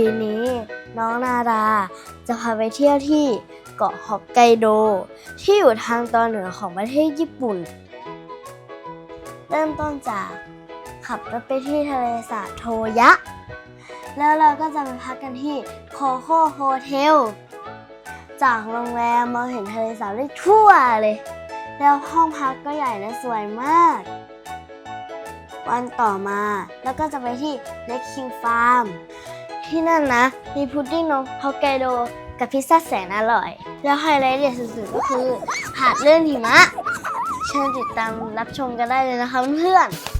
ีนี้น้องนาราจะพาไปเที่ยวที่เกาะฮอกไกโด ที่อยู่ทางตอนเหนือของประเทศญี่ปุ่น เริ่มต้นจากขับรถไปที่ทะเลสาบโทยะ แล้วเราก็จะไปพักกันที่โคโค่โฮเทล จากโรงแรมมองเห็นทะเลสาบได้ทั่วเลย แล้วห้องพักก็ใหญ่และสวยมาก วันต่อมาแล้วก็จะไปที่ Lake King Farm ที่นั่นนะ มีพุดดิ้งนมฮอกไกโดกับพิซซ่าแสนอร่อย แล้วไฮไลท์เด็ดสุดๆก็คือหาดเลื่อนหิมะ เชิญติดตามรับชมกันได้เลยนะคะเพื่อนๆ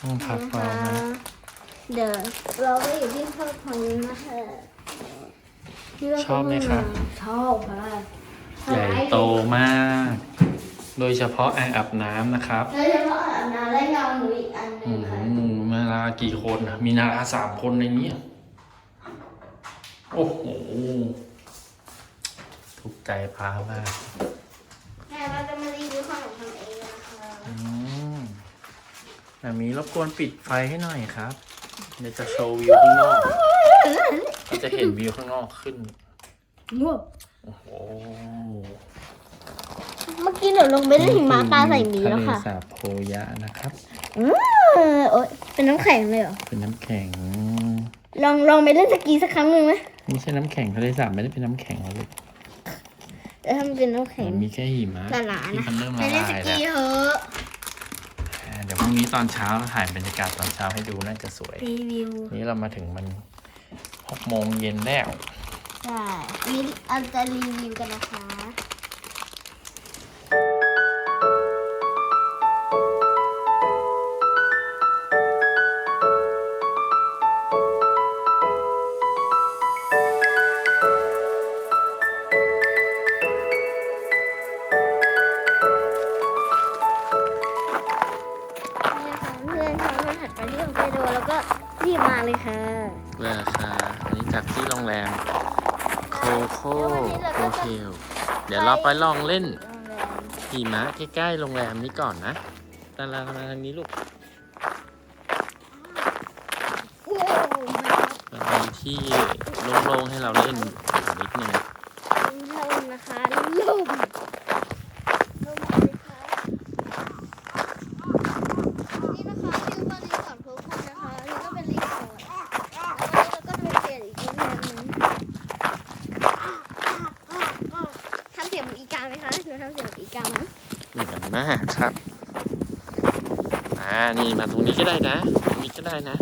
ห้องพักเรานะเดี๋ยวเราก็อยู่ที่พักผ่อนนะเถอะที่ว่าชอบไหมครับชอบค่ะใหญ่โตมาก โดยเฉพาะอ่างอาบน้ำนะครับโดยเฉพาะอาบน้ำและเงาหนูอีกอันหนึอืงค่ะมนารากี่คนอะมีนาราสามคนในนี้โอ้โหถูกใจพามาก แม่เราจะมารีวิวขนมทำเองนะคะ อืม แบบนี้รบกวนปิดไฟให้หน่อยครับ เดี๋ยวจะโชว์วิวข้างนอกเราจะเห็นวิวข้างนอกขึ้นโอ้โหเมื่อกี้หนูลงไปเล่นหิมะปลาใส่หมีแล้วค่ะทะเลสาบโพยะนะครับเออโอ๊ยเป็นน้ำแข็งเลยเหรอ เป็นน้ำแข็ง ลองลองไปเล่นสกีสักครั้งหนึ่งไหมไม่ใช่น้ำแข็งทะเลสาบไม่ได้เป็นน้ำแข็งหรอกลูกแล้วถ้ามันเป็นน้ำแข็ง มันมีแค่หิมะหนาๆที่นะ มันเริ่มไปละเล่นลาสยกีแล้วเถอะอ่าเดี๋ยวพรุ่ งนี้ตอนเช้าเราถ่ายบรรยากาศตอนเช้าให้ดูน่าจะสวย รีวิวนี่เรามาถึงมันหกโมงเย็นแล้ว ใช่มีอันจะรีวิวกันนะคะ ไปลองเล่นโรงแรมหิมะใกล้ๆโรงแรมนี้ก่อนนะตาลามาทางนี้ลูกโอ้โหมันมีที่โล่งๆให้เราเล่นอยู่นิดนึงเริ่มนะคะลุ่มลุ่มเลยค่ะนี่นะคะชื่อว่ารีสอร์ทโพคูนะคะนี่ก็เป็นรีสอร์ทแล้วก็เราก็จะไปเปลี่ยนอีกโรงแรมหนึงทำเสียงเหมือนอีกาไหมคะหนูทำเสียงเหมือนอีกาไหม เหมือนมากครับ อ่า นี่มาตรงนี้ก็ได้นะ ตรงนี้ก็ได้นะ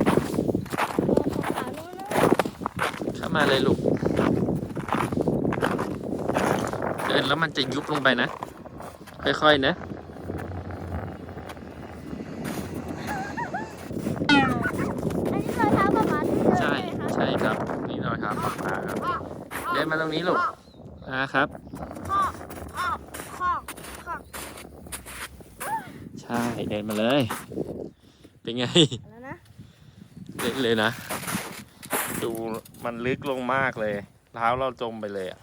ขาโน่นนะ เข้ามาเลยลูก เดินแล้วมันจะยุบลงไปนะ ค่อยๆนะอันนี้รอยเท้าประมาณที่เดินใช่ใช่ไหมคะใช่ครับ นี่รอยเท้าของปลาครับ เดินมาตรงนี้ลูก อ่าครับ คอกคอกคอกคอก ใช่ เดินมาเลย เป็นไง แล้วนะเล่นเลยนะ ดูมันลึกลงมากเลยเท้าเราจมไปเลยอะ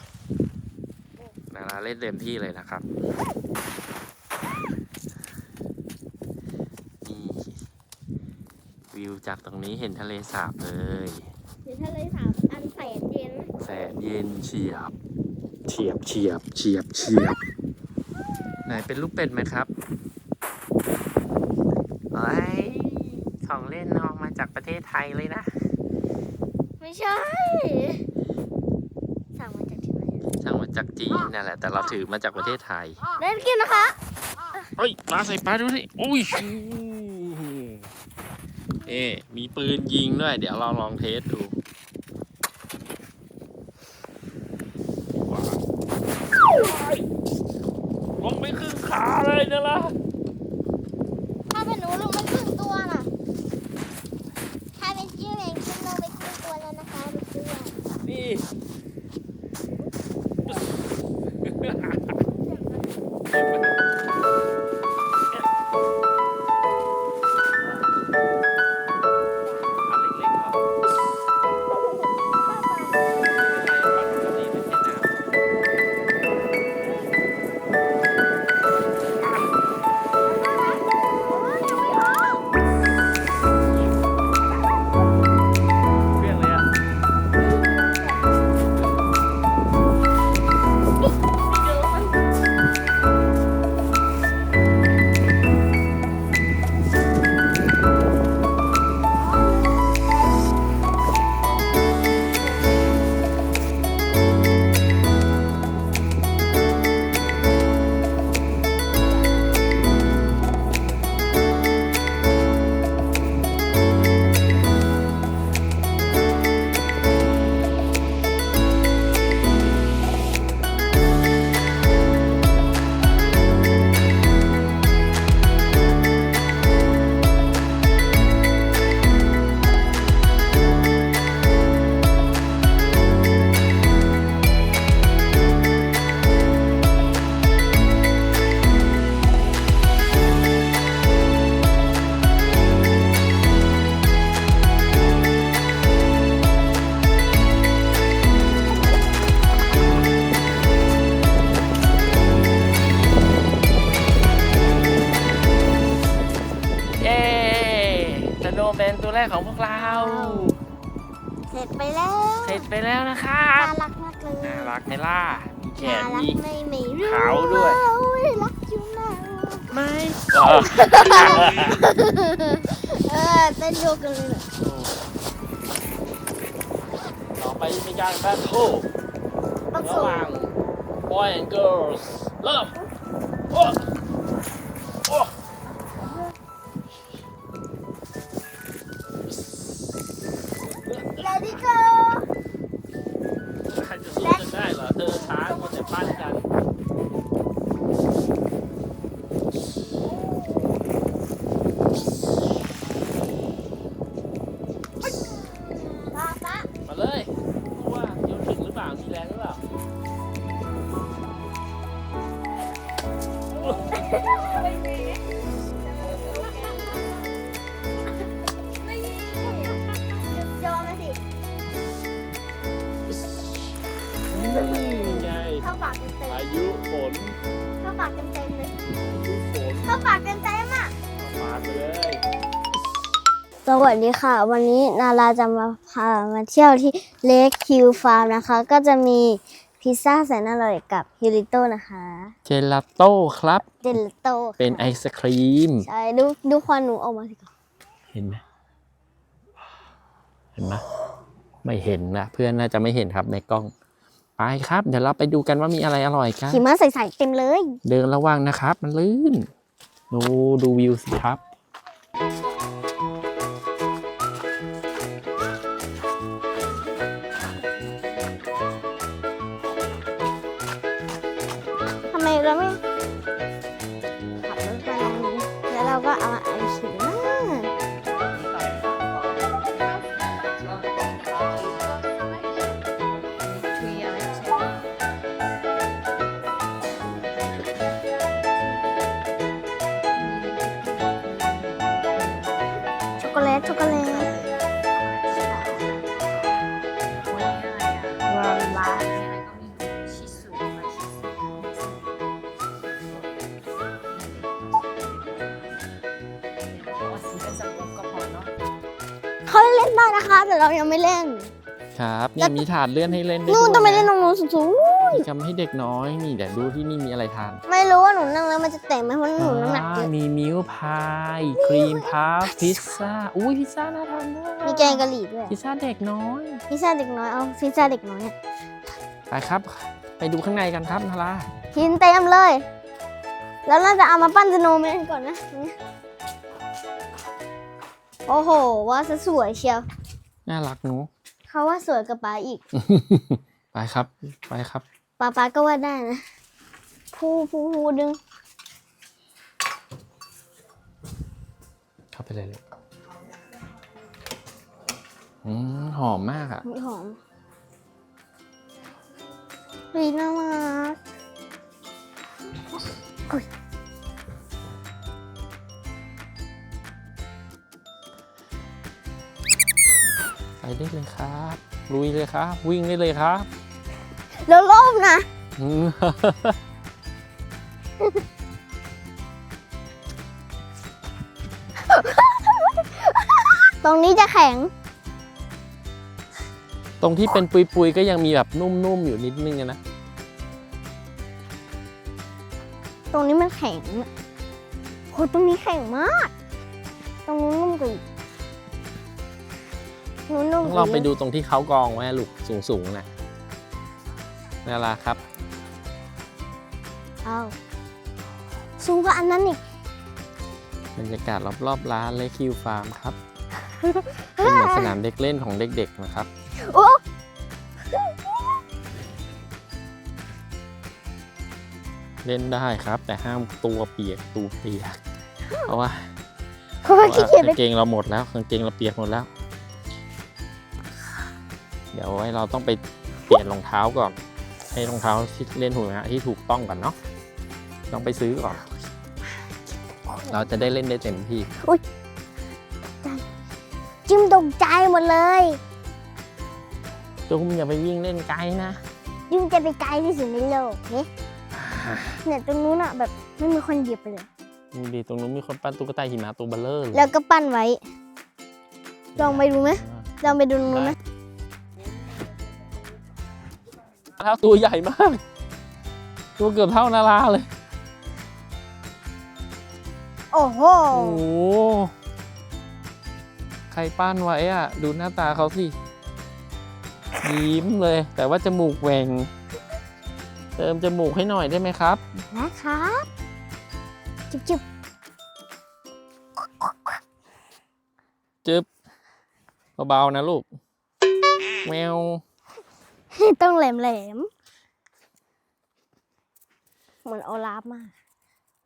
นาราเล่นเต็มที่เลยนะครับนี่วิวจากตรงนี้เห็นทะเลสาบเลยเดี๋ยวทะเลสาบอันแสนเย็นแสนเย็นเฉียบเฉียบเฉียบเฉียบเฉียบไหนเป็นลูกเป็ดไหมครับไอ้ยของเล่นเอา มาจากประเทศไทยเลยนะ ไม่ใช่ สั่งมาจากที่ไหนอะสั่งมาจากจีนนั่นแหละ แต่เราถือมาจากประเทศไทยเล่นกินนะคะเฮ้ยปลาใส่ปลาดูสิอุ้ยเอ๊มีปืนยิงด้วย เดี๋ยวเราลองเทสดู รักมีไม่ไม่รู้ขาวด้วยอุ้ยรักอยู่นะไม่เออเต้นโยกันเลยน่ะต่อไปมีการแบทเทิลต้องระส่หว่างง boy and girls เวัสดีค่ะ วันนี้นาราจะมาพามาเที่ยวที่เลคคิวฟาร์มนะคะ ก็จะมีพิซซ่าแสนอร่อยกับฮิริโต้นะคะเจลาโต้ครับ เจลาโต้เป็นไอศครีม ใช่ดูดูควันหนูออกมาสิคะเห็นไหมเห็นไหมไม่เห็นนะเพื่อนน่าจะไม่เห็นครับในกล้อง ไปครับ เดี๋ยวเราไปดูกันว่ามีอะไรอร่อยกันขี่ม้าใส่ๆเต็มเลย เดินระวังนะครับ มันลื่น ดูดูวิวสิครับ ทำไมเราไม่ ได้นะคะ แต่เรายังไม่เล่น ครับเนี่ยมีถาดเลื่อนให้เล่นด้นู่นต้องไปวยเล่นตรงนู้นสูงทำให้เด็กน้อยนี่เดี๋ยวดูที่นี่มีอะไรทานๆไม่รู้ว่าหนูนั่งแล้วมันจะเตะไหมเพราะหนูน้ำหนักเยอ่าอะมีมิลพายครีมพัฟพิซซ่าอุ้ยพิซซ่าน่าทานมากมีแกงกะหรี่ด้วยพิซซ่าเด็กน้อยพิซซ่าเด็กน้อยเอาพิซซ่าเด็กน้อยอะไปครับ ไปดูข้างในกันครับนาราหินเต็มเลย แล้วเราจะเอามาปั้นสโนว์แมนก่อนนะนี่ โอ้โห ว่าจะสวยเชียวน่ารักหนูเขาว่าสวยกับป๊าอีก ไปครับ ไปครับป๊าป๊าก็ว่าได้นะพูพูพูดึงเข้าไปเลยเลยอืมหอมมากอะมีหอมดีน่ารัก ไปได้เลยครับลุยเลยครับ วิ่งได้เลยครับ แล้วล่มนะอืมตรงนี้จะแข็ง ตรงที่เป็นปุยๆก็ยังมีแบบนุ่มๆอยู่นิดนึงอะนะ ตรงนี้มันแข็งอะโหตรงนี้แข็งมาก ตรงนู้นนุ่มกว่าอีก นู้นนุ่มต้องกลว่าองไปดูตรงที่เขากองไว้ลูกสูงๆนะน่ารักครับ เอาสูงกว่าอันนั้นอีกบรรยากาศรอบๆร้านเลคิวฟาร์มครับเป็นเหมือนสนามเด็กเล่นของเด็กๆนะครับโอ้เล่นได้ครับ แต่ห้ามตัวเปียกตัวเปียก เพราะว่าเขาเพว่าราะขี้ว่าเกียจไปกางเกงเราหมดแล้วกางเกงเราเปียกหมดแล้วเดี๋ยวไว้เราต้องไปเปลี่ยนรองเท้าก่อน ให้รองเท้าที่เล่นหูนะที่ถูกต้องก่อนเนาะต้องไปซื้อก่อน เราจะได้เล่นได้เต็มที่จิ้มตกใจหมดเลยจุ้มอย่าไปวิ่งเล่นไกลนะยิ่งจะไปไกลที่สุดในโลกเนี่ยเนี่ยตรงนู้นอะแบบไม่มีคนเหยียบไปเลยดูดิตรงนู้นมีคนปั้นตุ๊กตาหิมะตัวเบลเลอร์เลยแล้วก็ปั้นไว้ ลองไปดูไหมลองไปดูตรงนู้นไหม เท้าตัวใหญ่มาก ตัวเกือบเท่านาราเลย โอ้โห โอ้โหใครปั้นไว้อะ ดูหน้าตาเขาสิ ยิ้มเลย แต่ว่าจมูกแหว่ง เติมจมูกให้หน่อยได้ไหมครับ นะครับจิบจิบจึ๊บเบาๆนะลูกแมว ต้องแหลมแหลมๆเหมือนโอลาฟมาก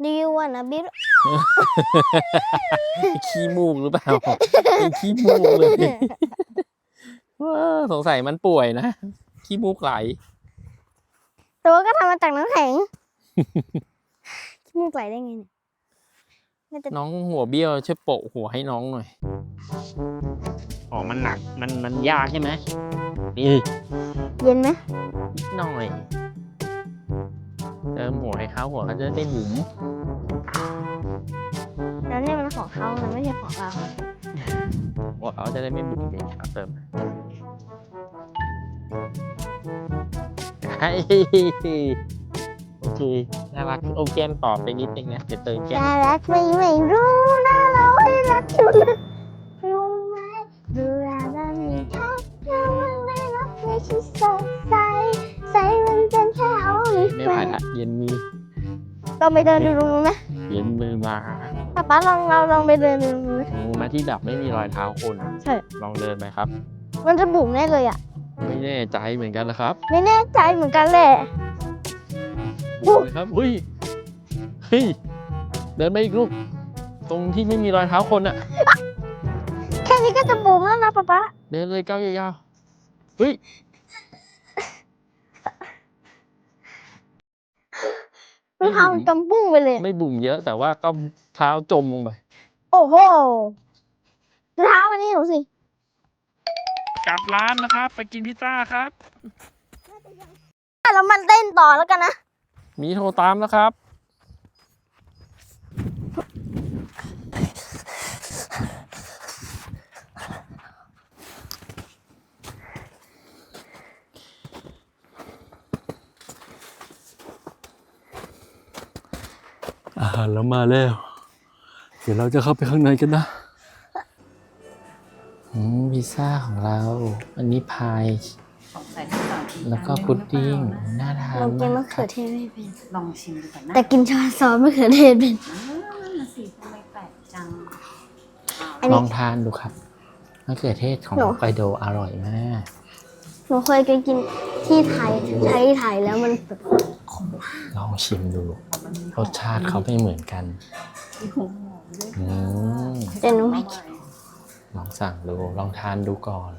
ดีว่านะบิ๊กขี้มูกหรือเปล่าเป็นขี้มูกเลยว้าสงสัยมันป่วยนะ ขี้มูกไหล ตัวก็ทำมาจากน้ำแข็งขี้มูกไหลได้ไงเนี่ยน่าจะน้องหัวเบี้ยวช่วยโปะหัวให้น้องหน่อย อ๋อ มันหนัก มัน มันยากใช่ไหมนี่เย็นไหมนิดหน่อย เติมหัวให้เขาหัวเขาจะได้หมุนแล้วเนี่ยมันของเขานะไม่ใช่ของเราหัวเขาจะได้ไม่หมุนเองครับเติมให้โอเค น่ารักโอแก้มตอบไปนิดนึงนะ เดี๋ยวเติมแก้ม น่ารักไม่ไม่รู้นะเราให้รักชุดรู้ไหม ดูแลมันมีทักยังมันไม่รักไม่ใช่สดใส ใสมันเป็นแค่เอาหรือไม่ไหวละเย็นมือเราไปเดินดูตรงนู้นไหมเย็นมือมาป๊าป๊าลองเราลองไปเดินดูตรงนู้นไหมงูมาที่แบบไม่มีรอยเท้าคนใช่ ลองเดินไปครับ มันจะบุ๋มแน่เลยอะ ไม่แน่ใจเหมือนกันนะครับไม่แน่ใจเหมือนกันแหละ บุกเลยครับเฮ้ยเฮ้ยเดินไปอีกลูกตรงที่ไม่มีรอยเท้าคนอะ นี้ก็จะบุ๋มแล้วนะป๊าป๊าเดินเลยก้าวยาวๆเฮ้ยมันทำกำปุ้งไปเลย ไม่บุ่มเยอะแต่ว่าก็เท้าจมลงไปโอ้โหเท้ามันนี่หนูสิ กลับร้านนะครับ ไปกินพิซซ่าครับ แล้วมันเต้นต่อแล้วกันนะ มีโทรตามนะครับ อาหารเรามาแล้ว เดี๋ยวเราจะเข้าไปข้างในกันนะอืมพิซซ่าของเรา อันนี้พายของใส่ที่ต่างแล้วก็พุดดิ้งน่าทานเรากินมะมากคเขืรัอบเทศไม่เป็น ลองชิมดูก่อนนะแต่กินชาซอสมะเขือเทศเป็นเออนั่นน่ะสิทำไมแปลกจังอันลนี้องทานดูครับมะเขือเทศของหรอฮอกไกโดอร่อยมาก หนูเคยไปกินที่ไทยใช้ไทยแล้วมัน แบบลองชิมดูรสชาติเขาไม่เหมือนกัน มีหัวหอมด้วยอืม แต่หนูไม่ลองสั่งดู ลองทานดูก่อน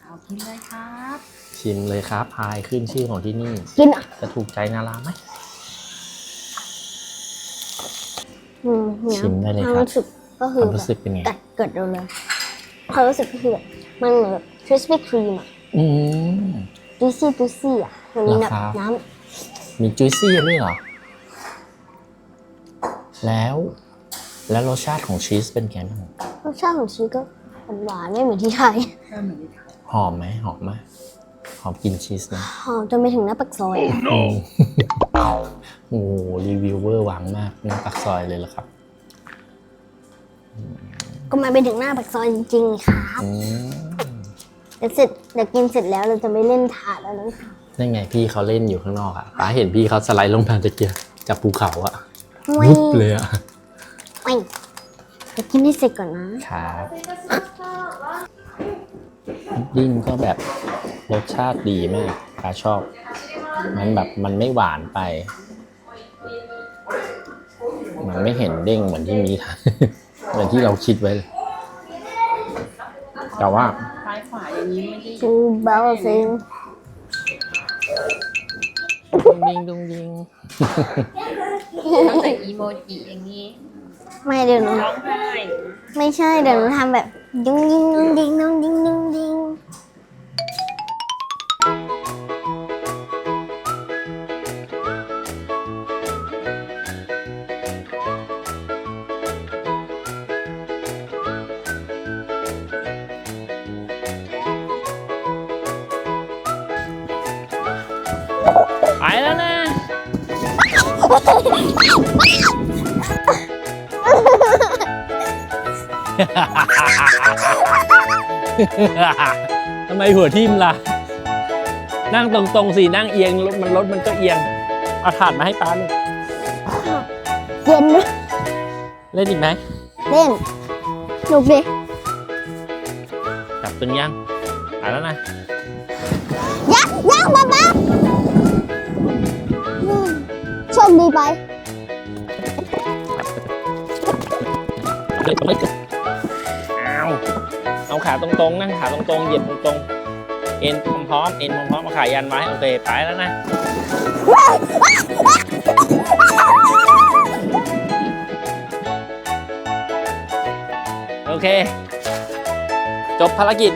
เอากินเลยครับชิมเลยครับ พายขึ้นชื่อของที่นี่ กินอะจะถูกใจนาราไหม อืมเนี่ยชิมได้เลยความครับรู้สึก ก็คคือวามแบรู้บสึกเป็นไง กัดเกิดเราเลยความรู้สึกก็คือแบบมันเหมือนแบบคริสปี้ครีมอะอืมจุซี่จุซี่อะมันมีแบบเหรอครับน้มีจุยซี่ด้วยเหรอ แล้ว แล้วรสชาติของชีสเป็นไงบ้างำรสชาติของชีสก็หวานๆไม่เหมือนที่ไทยเริ่มเหมือนที่ไทยหอมไหมหอมไหมหอมกินชีสไหมหอมจนไปถึงหน้าปากซอยอะอืมโอ้โหรีวิวเวอร์หวังมากหน้าปากซอยเลยเหรอครับ ก็มาไปถึงหน้าปากซอยจริงๆครับอืมเดี๋ยวเสร็จเดี๋ยวกินเสร็จแล้วเราจะไม่เล่นถาดแล้วนะคะนั่นไงพี่เขาเล่นอยู่ข้างนอกอะป้าเห็นพี่เขาสไลด์ลงมาตะเกียบจากภูเขาอะไม่วุบเลยอะไม่เดี๋ยวกินให้เสร็จก่อนนะ ครับดิ้งก็แบบรสชาติดีมากป้าชอบ มันแบบมันไม่หวานไป มันไม่เห็นเด้งเหมือนที่มีทาน เหมือนที่เราคิดไว้เลย แต่ว่า ซ้ายขวาอย่างนี้ไม่ได้ชูเบลซิงดุงดิงดุงดิง ต้องใส่อีโมจิอย่างนี้ไม่เดี๋ยวหนูร้องไห้ ไม่ใช่เดี๋ยวหนูทำแบบ ดุงดิงดุงดิงดุงดิงดุงดิง ทำไมหัวทิ่มล่ะ นั่งตรงๆสิ นั่งเอียงรถมันรถมันก็เอียง เอาถาดมาให้ป้าลูกเย็นไหมเล่นอีกไหมเล่นหนุกดิจับตึงยังไปแล้วนะยักยักป๊าป๊าโชคดีไปเอาเอา ขาตรงๆนั่งขาตรงๆเหยียบตรงๆ เอ็นพร้อมๆเอ็นพร้อมๆเอาขายันไว้โอเคไปแล้วนะโอเค จบภารกิจ